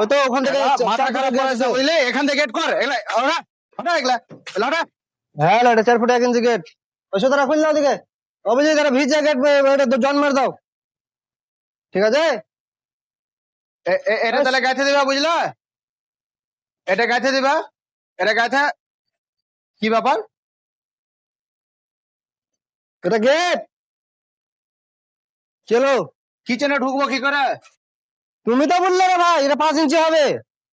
ওই তো ওখান থেকে মাথা খারাপ করেছে। গেট এখান থেকে গেট কর। এগুলা ওরা ওটা এগুলা এগুলা হ্যাঁ এটা চার ফুট এক ইঞ্চি গেট। ওই সুতরাং খুললে ওদিকে। অভিজিৎ এটা ভিজে গেট ওটা তো জন্মের দাও। ঠিক আছে? এটা তাহলে গাইতে দিবা বুঝলা? এটা গাইতে দিবা? এটা গাইতে কি ব্যাপার? এটা গেট। চলো। কিচেনে ঢুকবো কি করে? তুমি তো বললে রে ভাই এটা পাঁচ ইঞ্চি হবে।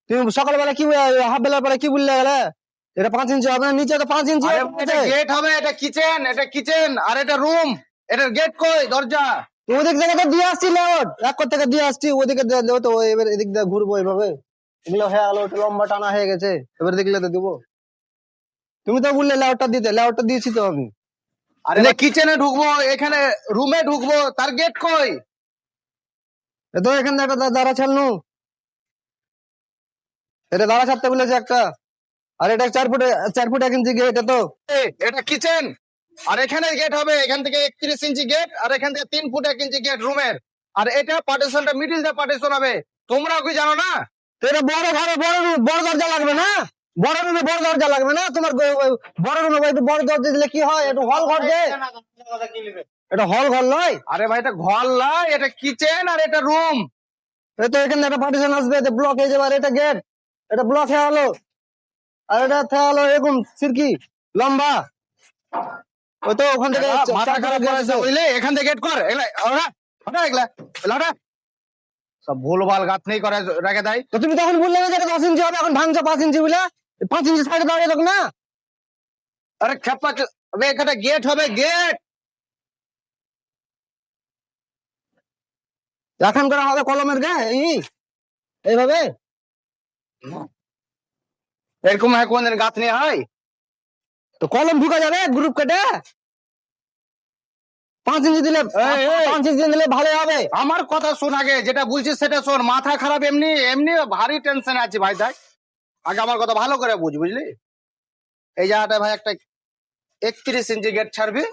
তুমি সকালবেলা কি হাফ বেলার পরে কি বললে গেলে এটা পাঁচ ইঞ্চি হবে না নিচে তো পাঁচ ইঞ্চি। এটা গেট হবে এটা কিচেন এটা কিচেন আর এটা রুম এটার গেট কই? দরজা। ওদিক থেকে তো দিয়ে আসছি এক কর থেকে দিয়ে আসছি ওদিকে দেবো তো এবার এদিক দিয়ে ঘুরবো এইভাবে এগুলো হয়ে গেলো লম্বা টানা হয়ে গেছে। এবার দেখলে তো দেবো। তুমি তো বললে লেআউটটা দিতে লেআউটটা দিয়েছি তো আমি। আরে কিচেনে ঢুকবো এখানে রুমে ঢুকবো তার গেট কই? তো এখান থেকে একটা দাঁড়া ছাড়নু এটা দাঁড়া ছাড়তে বলেছে একটা। আর এটা চার ফুট চার ফুট এক ইঞ্চি গেট তো। এটা কিচেন আর এখানে গেট হবে এখান থেকে একত্রিশ ইঞ্চি গেট আর এখান থেকে তিন ফুট এক ইঞ্চি গেট রুমের আর এটা পার্টিশনটা মিডিল দিয়ে পার্টিশন হবে। তোমরা কি জানো না? তো এটা বড় ঘরে বড় room- বড় দরজা লাগবে না? বড় রুমে বড় দরজা লাগবে না? তোমার বড় রুমে বড় দরজা দিলে কি হয়? একটু হল ঘর যে। এটা হল ঘর নয় আরে ভাই এটা ঘর নয় এটা কিচেন আর এটা রুম তো এখানে একটা পার্টিশন আসবে এটা ব্লক হয়ে যাবে আর এটা গেট এটা ব্লক হয়ে গেলো আর এটা গেলো এরকম সিরকি লম্বা। ওই তো ওখান থেকে মাথা খারাপ করেছে। বুঝলি? এখান থেকে গেট কর। এগুলা এগুলা ওটা সব ভুলভাল গাঁথনি করে রেখে দেয়। তো তুমি তখন বললে না যে এটা দশ ইঞ্চি হবে এখন ভাঙছো পাঁচ ইঞ্চি বলে পাঁচ ইঞ্চি সাইডে দাঁড়িয়ে থাক না। আরে খেপা এখানে গেট হবে গেট এখন করা হবে কলমের গে এই এইভাবে? এরকম হয় কোনদিন গাঁথনি হয়? তো কলম ঢুকা যাবে গ্রুপ কেটে? পাঁচ ইঞ্চি দিলে। পাঁচ ইঞ্চি দিলে ভালো হবে। আমার কথা শোন আগে যেটা বলছিস সেটা শোন মাথা খারাপ এমনি এমনি ভারী টেনশন আছে ভাই দেখ। আগে আমার কথা ভালো করে বুঝ বুঝলি? এই জায়গাটায় ভাই একটা একত্রিশ ইঞ্চি গেট ছাড়বি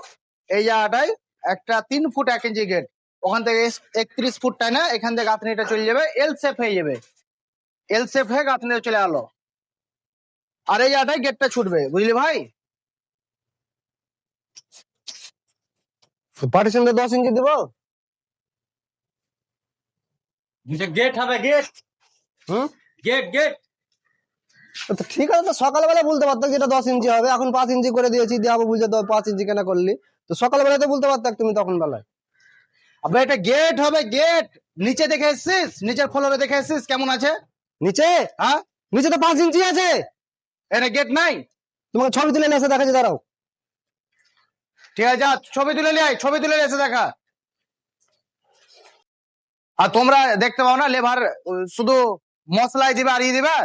এই জায়গাটায় একটা তিন ফুট এক ইঞ্চি গেট ওখান থেকে একত্রিশ ফুটটায় না এখান থেকে গাঁথনিটা চলে যাবে এল সেফ হয়ে যাবে। এল সেফ হয়ে গাঁথনিটা চলে গেলো আর এই জায়গাটায় গেটটা ছুটবে বুঝলি ভাই? পার্টিশন দশ ইঞ্চি দেবো? গেট হবে গেট হুম? গেট গেট ঠিক আছে তো সকালবেলা বলতে পারতো যেটা দশ ইঞ্চি হবে? এখন পাঁচ ইঞ্চি করে দিয়েছি দিয়ে আবার বুঝে তো পাঁচ ইঞ্চি কেন করলি? তো সকালবেলা তো বলতে পারতো তুমি তখন বেলায়। আবে এটা গেট হবে গেট নিচে দেখে এসছিস? নিচের ফ্লোরে দেখে এসছিস? কেমন আছে? নিচে? হ্যাঁ? নিচে তো পাঁচ ইঞ্চি আছে। এটা গেট নাই? তোমাকে ছবি তুলে নিয়ে এসে দেখাচ্ছি দাঁড়াও। ঠিক আছে যা ছবি তুলে নিয়ে আয়, ছবি তুলে নিয়ে এসে দেখা। আর তোমরা দেখতে পাও না লেবার শুধু মশলাই দিবে আর ই দিবে?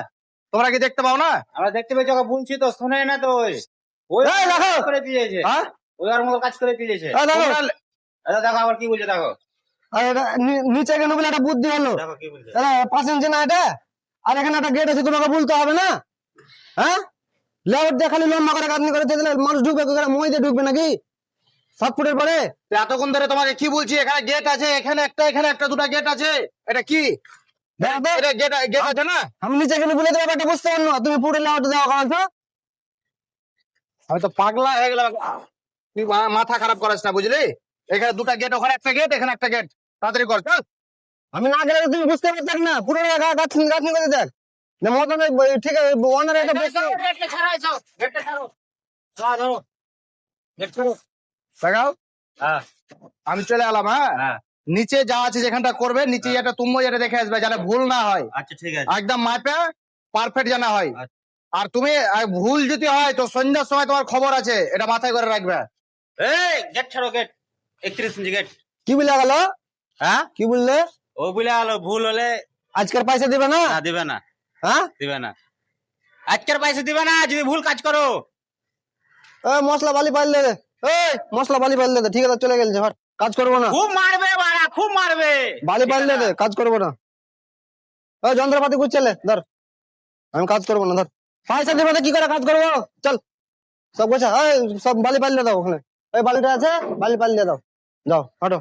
তোমরা কি দেখতে পাও না? আমরা দেখতে পেয়েছি ওকে বলছি তো শুনে না তো ওই। ওই দেখো। কাজ করে দিয়েছে। হ্যাঁ? ওই আর মতো কাজ করে দিয়েছে। দেখো! আচ্ছা দেখো আবার কি বলছে দেখো। নিচে কেন বলে একটা বুদ্ধি হলো? না এটা? আর এখানে একটা গেট আছে তোমাকে বলতে হবে না? হ্যাঁ? লেআউট দিয়ে খালি লম্বা করে করে দিলে মানুষ ঢুকবে কি করে? মই দিয়ে ঢুকবে নাকি? সাত ফুটের পরে? এতক্ষণ ধরে তোমাকে কি বলছি? এখানে গেট আছে এখানে একটা এখানে একটা দুটা গেট আছে। এটা কি? দেখ, দেখ। এটা গেট গেট আছে না? আমি নিচে গেলে বলে দেবো ব্যাপারটা বুঝতে পারো না। তুমি পুরো লেআউট দেওয়া কাজ আমি তো পাগলা হয়ে গেলাম। তুই মাথা খারাপ করাস না বুঝলি? এখানে দুটো গেট ওখানে একটা গেট এখানে একটা গেট তাড়াতাড়ি কর চল। আমি না গেলে তুমি বুঝতে পারতেন না। পুরো গাছ করে দেখ না মতন ওই- ওই ঠিক আছে ওনার একটা বেশ গেটটা ছাড়ো এসো গেটটা ছাড়ো। ধরো ধরো গেট ছাড়ো দেখাও। হ্যাঁ। আমি চলে এলাম হ্যাঁ? হ্যাঁ। নিচে যা আছে যেখানটা করবে নিচে এটা তুমি যেটা দেখে আসবে যেন ভুল না হয়। আচ্ছা ঠিক আছে। একদম মাপে পারফেক্ট জানা হয়। আচ্ছা। আর তুমি ভুল যদি হয় তো সন্ধ্যার সময় তোমার খবর আছে এটা মাথায় করে রাখবে। এই গেট ছাড়ো গেট একত্রিশ ইঞ্চি গেট কি বলে গেল? হ্যাঁ? কি বললে? ও বলে আলো ভুল হলে আজকের পয়সা দিবে না? না দিবে না। হ্যাঁ? দিবে না। আজকের পয়সা দিবে না যদি ভুল কাজ করো। এ মশলা বালি পাইল দে। এই মশলা বালি পাইল ঠিক আছে চলে গেছে হট কাজ করব না। খুব মারবে বাড়া খুব মারবে। বালি পাইল দে কাজ করব না। ওই যন্ত্রপাতি গুছছেলে ধর। আমি কাজ করব না ধর। পয়সা দিবে না কি করে কাজ করব? চল। সব গোছা সব বালি পাইল দাও ওখানে। ওই বালিটা আছে বালি দিয়ে দাও। যাও হটো